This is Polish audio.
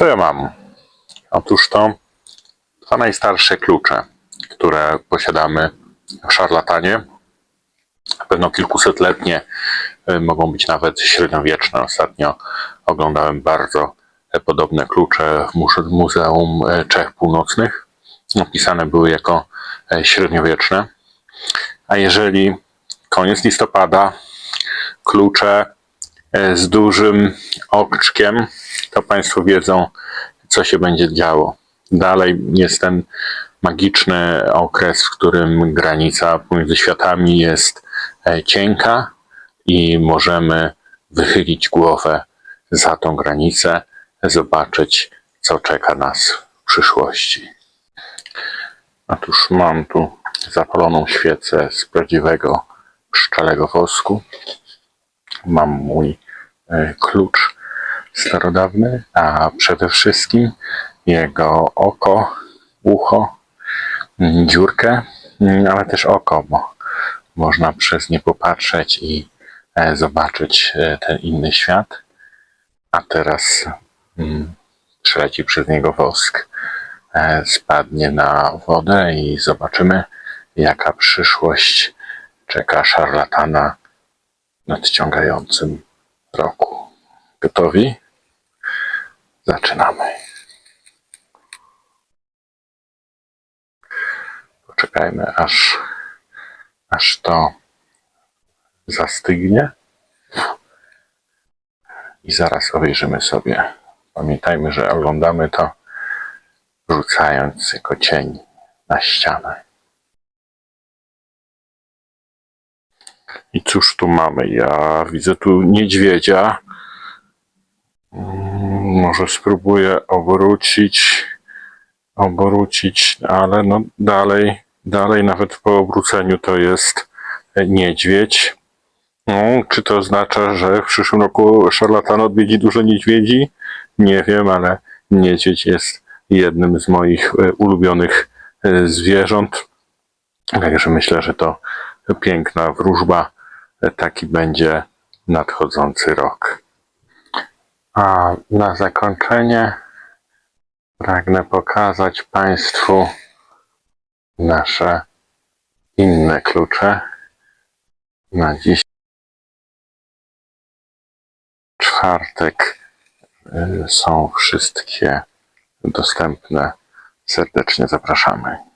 Co ja mam? Otóż to dwa najstarsze klucze, które posiadamy w szarlatanie. Pewno kilkusetletnie, y, mogą być nawet średniowieczne. Ostatnio oglądałem bardzo podobne klucze w Muzeum e, Czech Północnych. Opisane były jako e, średniowieczne. A jeżeli koniec listopada klucze z dużym oczkiem, to Państwo wiedzą, co się będzie działo. Dalej jest ten magiczny okres, w którym granica pomiędzy światami jest e, cienka i możemy wychylić głowę za tą granicę, zobaczyć, co czeka nas w przyszłości. Otóż mam tu zapaloną świecę z prawdziwego pszczelego wosku. Mam mój e, klucz starodawny, a przede wszystkim jego oko, ucho, mm, dziurkę, mm, ale też oko, bo można przez nie popatrzeć i e, zobaczyć e, ten inny świat. A teraz mm, przeleci przez niego wosk, e, spadnie na wodę i zobaczymy, jaka przyszłość czeka szarlatana nadciągającym roku. Gotowi? Zaczynamy. Poczekajmy, aż, aż to zastygnie. I zaraz obejrzymy sobie. Pamiętajmy, że oglądamy to rzucając jako cień na ścianę. I cóż tu mamy? Ja widzę tu niedźwiedzia. Mm, Może spróbuję obrócić, obrócić, ale no dalej, dalej nawet po obróceniu to jest niedźwiedź. No, czy to oznacza, że w przyszłym roku szarlatan odwiedzi dużo niedźwiedzi? Nie wiem, ale niedźwiedź jest jednym z moich e, ulubionych e, zwierząt. Także myślę, że to piękna wróżba. Taki będzie nadchodzący rok. A na zakończenie pragnę pokazać Państwu nasze inne klucze. Na dziś czwartek y, są wszystkie dostępne. Serdecznie zapraszamy.